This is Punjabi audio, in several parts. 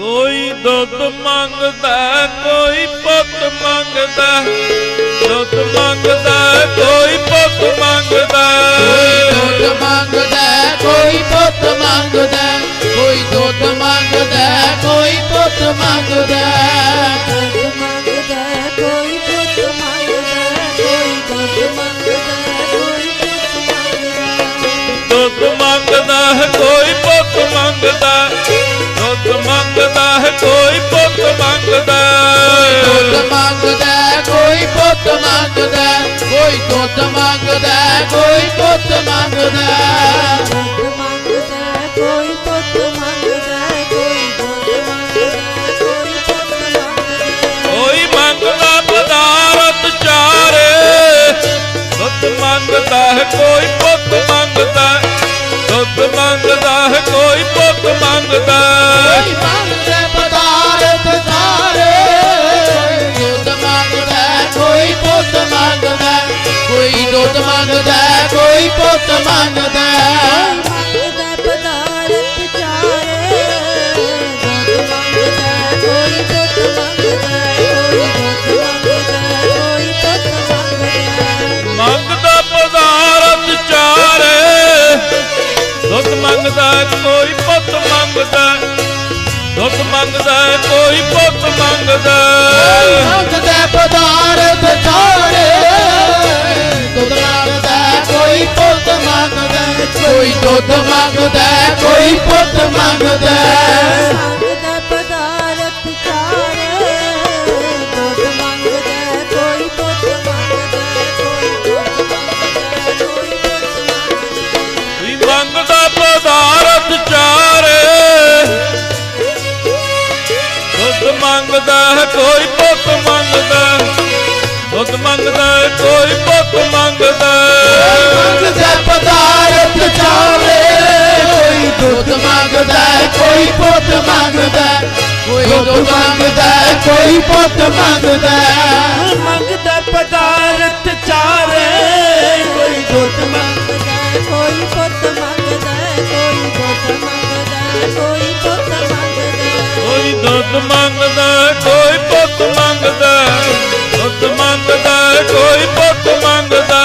ਕੋਈ ਦੁੱਧ ਮੰਗਦਾ ਕੋਈ ਪੁੱਤ ਮੰਗਦਾ। ਦੁੱਧ ਮੰਗਦਾ ਕੋਈ ਪੁੱਤ ਮੰਗਦਾ। ਦੁੱਧ ਮੰਗਦਾ ਕੋਈ ਪੁੱਤ ਮੰਗਦਾ। ਕੋਈ ਦੁੱਧ ਮੰਗਦਾ ਕੋਈ ਪੁੱਤ ਮੰਗਦਾ। ਦੁੱਧ ਮੰਗਦਾ ਕੋਈ ਪੁੱਤ ਮੰਗਦਾ। ਕੋਈ ਪੁੱਤ ਮੰਗਦਾ ਕੋਈ ਮੰਗਦਾ ਹੈ, ਕੋਈ ਪੁੱਤ ਮੰਗਦਾ ਕੋਈ ਮੰਗਦਾ ਹੈ, ਚਾਰੇ ਦੁੱਧ ਮੰਗਦਾ ਹੈ ਕੋਈ ਦੁੱਧ ਮੰਗਦਾ ਕੋਈ ਪੁੱਤ ਮੰਗਦਾ। ਮੰਗਦਾ ਪਦਾਰਥ ਚਾਰੇ ਦੁੱਧ ਮੰਗਦਾ ਕੋਈ ਪੁੱਤ ਮੰਗਦਾ ਕੋਈ ਦੁੱਧ ਮੰਗਦਾ ਕੋਈ ਪੁੱਤ ਮੰਗਦਾ। ਮੰਗਦਾ ਪਦਾਰਥ ਚਾਰੇ ਦੁੱਧ ਮੰਗਦਾ ਕੋਈ ਪੁੱਤ ਮੰਗਦਾ ਦੁੱਧ ਮੰਗਦਾ ਕੋਈ ਪੁੱਤ ਮੰਗਦਾ ਮੰਗਦਾ ਪਦਾਰਥ ਮੰਗਦਾ ਕੋਈ ਪੁੱਤ ਮੰਗਦਾ। ਮੰਗਦਾ ਪਦਾਰਥ ਚਾਰੇ ਦੁੱਧ ਮੰਗਦਾ ਕੋਈ ਪੁੱਤ ਮੰਗਦਾ ਕੋਈ ਮੰਗਦਾ ਹੈ, ਕੋਈ ਪੁੱਤ ਮੰਗਦਾ ਹੈ। ਵੀ ਮੰਗਦਾ ਪਦਾਰਥ ਚਾਰੇ ਦੁੱਧ ਮੰਗਦਾ ਕੋਈ ਪੁੱਤ ਮੰਗਦਾ ਦੁੱਧ ਮੰਗਦਾ ਕੋਈ ਪੁੱਤ ਮੰਗਦਾ। ਮੰਗਦਾ ਪਦਾਰਥ ਚਾਰੇ ਕੋਈ ਦੁੱਧ ਮੰਗਦਾ ਕੋਈ ਪੁੱਤ ਮੰਗਦਾ ਕੋਈ ਦੁੱਧ ਮੰਗਦਾ ਕੋਈ ਪੁੱਤ ਮੰਗਦਾ। ਕੋਈ ਦੁੱਧ ਮੰਗਦਾ ਕੋਈ ਪੁੱਤ ਮੰਗਦਾ ਦੁੱਧ ਮੰਗਦਾ ਕੋਈ ਪੁੱਤ ਮੰਗਦਾ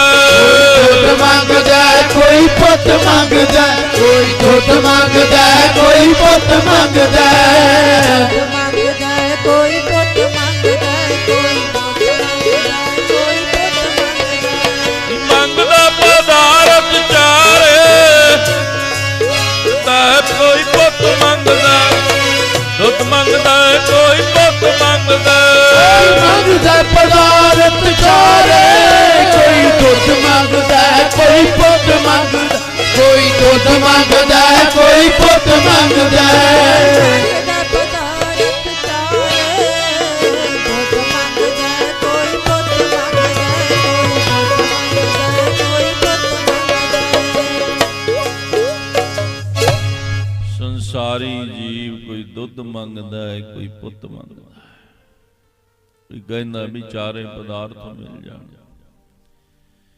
ਦੁੱਧ ਮੰਗਦਾ ਕੋਈ ਪੁੱਤ ਮੰਗਦਾ। ਕੋਈ ਦੁੱਧ ਮੰਗਦਾ ਕੋਈ ਪੁੱਤ ਮੰਗਦਾ ਕੋਈ ਪੁੱਤ ਮੰਗਦਾ, ਦੁੱਧ ਮੰਗਦਾ ਕੋਈ ਪੁੱਤ ਮੰਗਦਾ। ਮੰਗਦਾ ਪਦਾਰਥ ਚਾਰੇ, ਕੋਈ ਦੁੱਧ ਮੰਗਦਾ ਕੋਈ ਪੁੱਤ ਮੰਗਦਾ, ਕੋਈ ਦੁੱਧ ਮੰਗਦਾ ਕੋਈ ਪੁੱਤ ਮੰਗਦਾ ਸੰਸਾਰੀ ਜੀਵ ਕੋਈ ਦੁੱਧ ਮੰਗਦਾ ਹੈ, ਕੋਈ ਪੁੱਤ ਮੰਗਦਾ ਹੈ। ਕੋਈ ਕਹਿੰਦਾ ਵੀ ਚਾਰੇ ਪਦਾਰਥ ਮਿਲ ਜਾਣ।